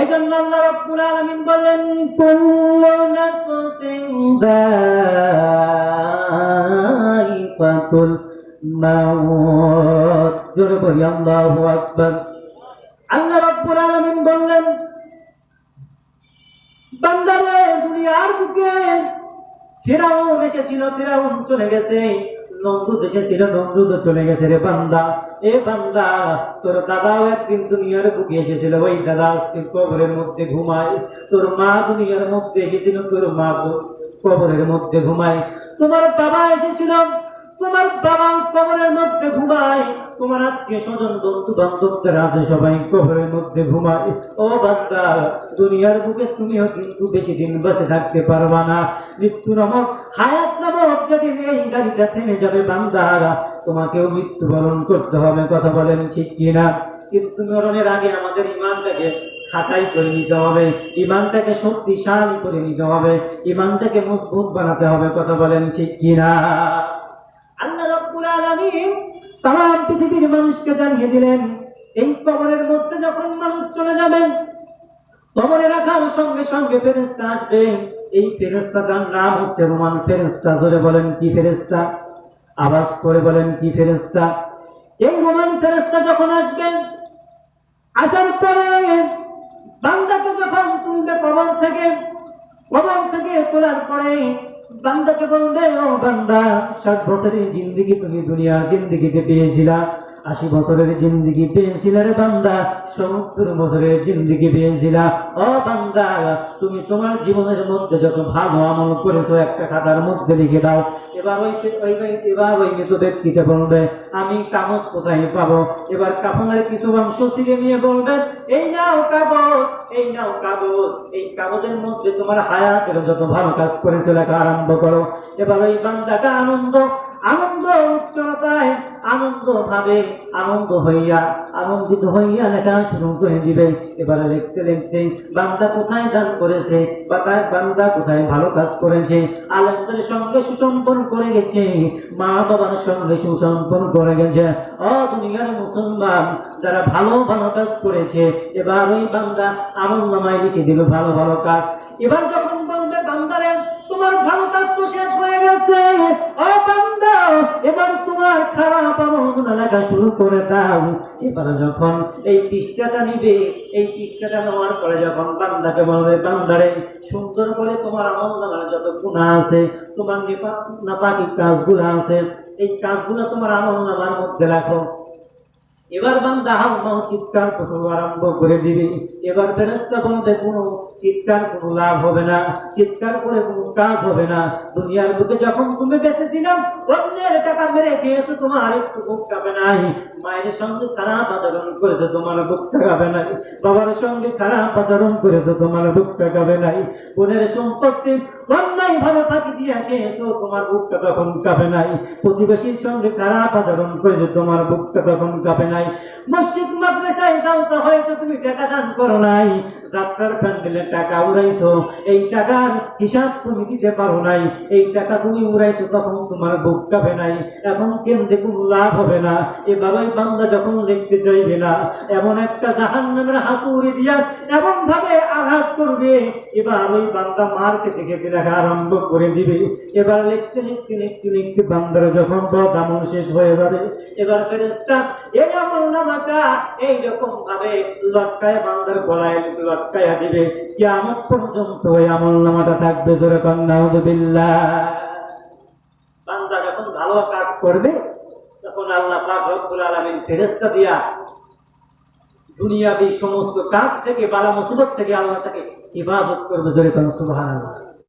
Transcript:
এজন্য আল্লাহ রাব্বুল আলামিন বলেন, কুল্লু নাফসিন যায়িকাতুল মাউত। জোরে বলি, আল্লাহু আকবার। আল্লাহ রাব্বুল আলামিন বললেন বান্দারে দুনিয়ার বুকে ফেরাউন এসেছিল, ফেরাউন চলে গেছে। নন্দুদ এসেছিল নন্দুদ চলে গেছে রে বান্দা। এ বান্দা, তোর দাদাও একদিন দুনিয়ার বুকে এসেছিল, ওই দাদা আজকে কবরের মধ্যে ঘুমায়। তোর মা দুনিয়ার মধ্যে এসেছিল, তোর মা কবরের মধ্যে ঘুমায়। তোমার বাবা এসেছিল, তোমার বাবা কবরের মধ্যে ঘুমায়। তোমার আত্মীয় স্বজন বন্ধু আছে, সবাই কবরের মধ্যে ঘুমায়। ও বান্দা, দুনিয়ার বুকে তুমিও কিন্তু বেশি দিন বসে থাকতে পারবা না। মৃত্যু নামক হায়াত থেমে যাবে বান্দারা, তোমাকেও মৃত্যুবরণ করতে হবে, কথা বলেন ঠিক কিনা? কিন্তু মরণের আগে আমাদের ইমানটাকে ছাটাই করে নিতে হবে, ইমানটাকে শক্তিশালী করে নিতে হবে, ইমানটাকে মজবুত বানাতে হবে, কথা বলেন ঠিক কিনা? আল্লাহ রাব্বুল আলামিন তাম পৃথিবীর মানুষকে জানিয়ে দিলেন, এই কবরের মধ্যে যখন মানুষ চলে যাবেন কবরে রাখার সঙ্গে সঙ্গে ফেরেস্তা আসবে। এই ফেরেস্তাটার নাম হচ্ছে রোমান ফেরেস্তা জোরে বলেন, কি ফেরেস্তা আওয়াজ করে বলেন, কি ফেরেস্তা এই রোমান ফেরেস্তা যখন আসবেন, আসার পরে বান্দাকে যখন তুলবে কবর থেকে কবর থেকে তোলার পরে বান্দাকে বলবে, ও বান্দা, ষাট বছরের জিন্দিগি তুমি দুনিয়ার জিন্দিগিতে পেয়েছিলা। আশি বছরের জিন্দিগি পেয়েছিলে রে বান্দা, সত্তর বছরের জিন্দিগি পেয়েছিলা। ও বান্দা, তুমি তোমার জীবনের মধ্যে যত ভালো আমল করেছ, একটা খাতার মধ্যে লিখে দাও। এবার ওই এবার ওই মৃত ব্যক্তিকে বলবে, আমি কাগজ কোথায় পাবো? এবার কাপড়ের কিছু অংশ ছিঁড়ে নিয়ে বলবে, এই নাও কাগজ, এই নাও কাগজ, এই কাগজের মধ্যে তোমার হায়াতের যত ভালো কাজ করেছ, লেখা আরম্ভ করো। এবার ওই বান্দাটা আনন্দ আনন্দ উচ্চতায় আনন্দ ভাবে আনন্দ হইয়া, আনন্দিত হইয়া লেখা শুরু করে দিবে। এবারে লিখতে লিখতে বান্দা কোথায় দান করেছে বাতায় বান্দা কোথায় ভালো কাজ করেছে? আলেমদের সঙ্গে সুসম্পন্ন করে গেছে, মা বাবার সঙ্গে সুসম্পন্ন করে গেছে। অ দুনিয়ার মুসলমান, যারা ভালো ভালো কাজ করেছে, এবার ওই বান্দা আমল নামায় লিখে দিল, ভালো ভালো কাজ। এবার যখন বলবে, বান্দারে, তোমার ভালো কাজ তো শেষ হয়ে গেছে। খারাপ আমলগুলো লেখা শুরু করে দাও। এবার যখন এই পৃষ্ঠাটা নিবে, এই পৃষ্ঠাটা নেওয়ার পরে যখন বান্দাকে বলবে, বান্দারে, সুন্দর করে তোমার আমল নামার যত গুণা আছে, তোমার নিপা- নাপাকি কাজগুলো আছে, এই কাজগুলো তোমার আমল নামার মধ্যে রাখো। এবার বান্দা হাউমাউ চিৎকার করো আরম্ভ করে দিবে। এবার ফেরেস্তা বলতে কোনো চিৎকার, কোনো লাভ হবে না। চিৎকার করে কোনো কাজ হবে না। দুনিয়ার বুকে যখন তুমি বেঁচে ছিলাম অন্যের টাকা মেরে খেয়েছো তোমার একটু বুক কাঁপে নাই। মায়ের সঙ্গে খারাপ আচরণ করেছে, তোমার বুক কাঁপে নাই। বাবার সঙ্গে খারাপ আচরণ করেছ, তোমার বুক কাঁপে নাই। বোনের সম্পত্তি অন্যায় ভাবে ফাঁকি দিয়ে খেয়েছো, তোমার বুকটা তখন কাঁপে নাই। প্রতিবেশীর সঙ্গে খারাপ আচরণ করেছে, তোমার বুকটা তখন কাঁপে নাই। মসজিদ মাদ্রাসায় জালসা হয়েছে তুমি টাকা দান করো নাই। যাত্রার প্যান্ডেলে টাকা উড়াইছো। এই টাকার হিসাব তুমি দিতে পারো নাই। এই টাকা তুমি উড়াইছো তখন তোমার বুক কাঁপে নাই। এখন কেন্দ্রে কোনো লাভ হবে না। এ বাবাই বান্দা যখন লিখতে চাইবে না, এমন একটা জাহান নামের হাতুড়ি দিয়া এমন ভাবে আঘাত করবে। এবার ওই বান্দা মারকে থেকে লেখা আরম্ভ করে দিবে। এবার লিখতে লিখতে লিখতে লিখতে বান্দার যখন পথ আমল শেষ হয়ে যাবে, এবার ফেরেস্তা এই আমল নামাটা এইরকম ভাবে লটকায় বান্দার গলায় দিবে কিয়ামত পর্যন্ত ওই আমল নামাটা থাকবে জোরে বান্দা যখন ভালো কাজ করবে, তখন আল্লাহ রব্বুল আলামিন ফেরেস্তা দিয়া দুনিয়াবি সমস্ত কাজ থেকে, বালা মুসিবত থেকে আল্লাহ তাকে হিফাজত করবে জোরে কোন সুবহানাল্লাহ।